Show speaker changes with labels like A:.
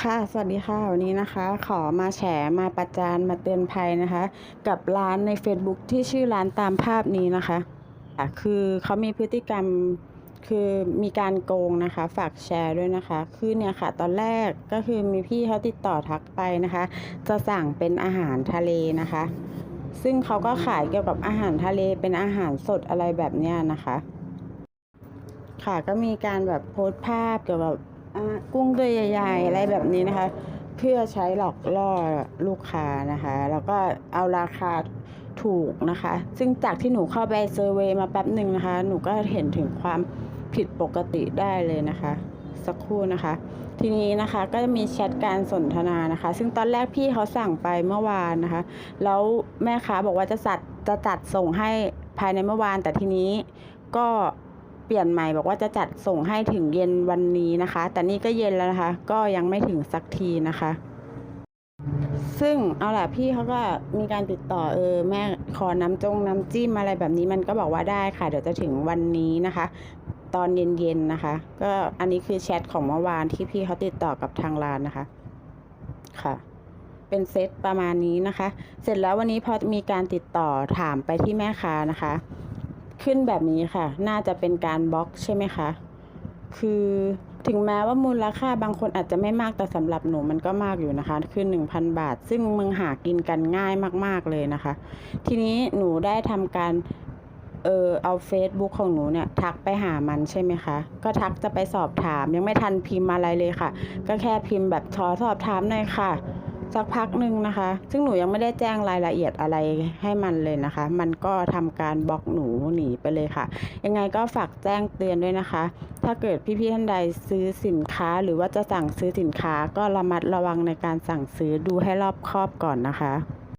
A: ค่ะ สวัสดีค่ะ วันนี้นะคะ ขอมาแฉมาประจานมาเตือนภัยนะคะ กับร้านในเฟซบุ๊กที่ชื่อร้านตามภาพนี้นะคะอ่าคือเขามีพฤติกรรมคือมีการโกงนะคะ ฝากแชร์ด้วยนะคะ คือเนี่ยค่ะ ตอนแรกก็คือมีพี่เขาติดต่อทักไปนะคะ จะสั่งเป็นอาหารทะเลนะคะ ซึ่งเขาก็ขายเกี่ยวกับอาหารทะเลเป็นอาหารสดอะไรแบบเนี้ยนะคะ ค่ะก็มีการแบบโพสต์ภาพเกี่ยวกับ กุ้งตัวใหญ่ๆอะไรแบบนี้นะคะ เพื่อใช้หลอกล่อลูกค้านะคะ แล้วก็เอาราคาถูกนะคะ ซึ่งจากที่หนูเข้าไปเซอร์เวยมาแป๊บหนึ่งนะคะ หนูก็เห็นถึงความผิดปกติได้เลยนะคะ สักครู่นะคะ ทีนี้นะคะก็จะมีแชทการสนทนานะคะ ซึ่งตอนแรกพี่เขาสั่งไปเมื่อวานนะคะ แล้วแม่ค้าบอกว่าจะจัดจะจัดส่งให้ภายในเมื่อวาน แต่ทีนี้ก็ เปลี่ยนใหม่บอกว่าจะจัดส่งให้ถึงเย็นวันนี้นะคะ แต่นี่ก็เย็นแล้วนะคะ ก็ยังไม่ถึงสักทีนะคะ ซึ่งเอาล่ะพี่เขาก็มีการติดต่อเออแม่ขอน้ำจงน้ำจิ้มอะไรแบบนี้มันก็บอกว่าได้ค่ะ เดี๋ยวจะถึงวันนี้นะคะ ตอนเย็นๆนะคะ ก็อันนี้คือแชทของเมื่อวานที่พี่เขาติดต่อกับทางร้านนะคะ ค่ะเป็นเซตประมาณนี้นะคะ เสร็จแล้ววันนี้พอมีการติดต่อถามไปที่แม่ค้านะคะ ขึ้นแบบนี้ค่ะ น่าจะเป็นการบล็อกใช่ไหมคะ คือถึงแม้ว่ามูลค่าบางคนอาจจะไม่มากแต่สำหรับหนูมันก็มากอยู่นะคะ คือ 1,000 บาท ซึ่งมึงหากินกันง่ายมาก ๆเลยนะคะ ทีนี้หนูได้ทำการเออเอาเฟซบุ๊กของหนูเนี่ยทักไปหามันใช่ไหมคะ ก็ทักจะไปสอบถามยังไม่ทันพิมพ์อะไรเลยค่ะ ก็แค่พิมพ์แบบขอสอบถามหน่อยค่ะ สักพักหนึ่งนะคะ ซึ่งหนูยังไม่ได้แจ้งรายละเอียดอะไรให้มันเลยนะคะ มันก็ทำการบล็อกหนูหนีไปเลยค่ะ ยังไงก็ฝากแจ้งเตือนด้วยนะคะ ถ้าเกิดพี่ๆท่านใดซื้อสินค้าหรือว่าจะสั่งซื้อสินค้าก็ระมัดระวังในการสั่งซื้อดูให้รอบคอบก่อนนะคะ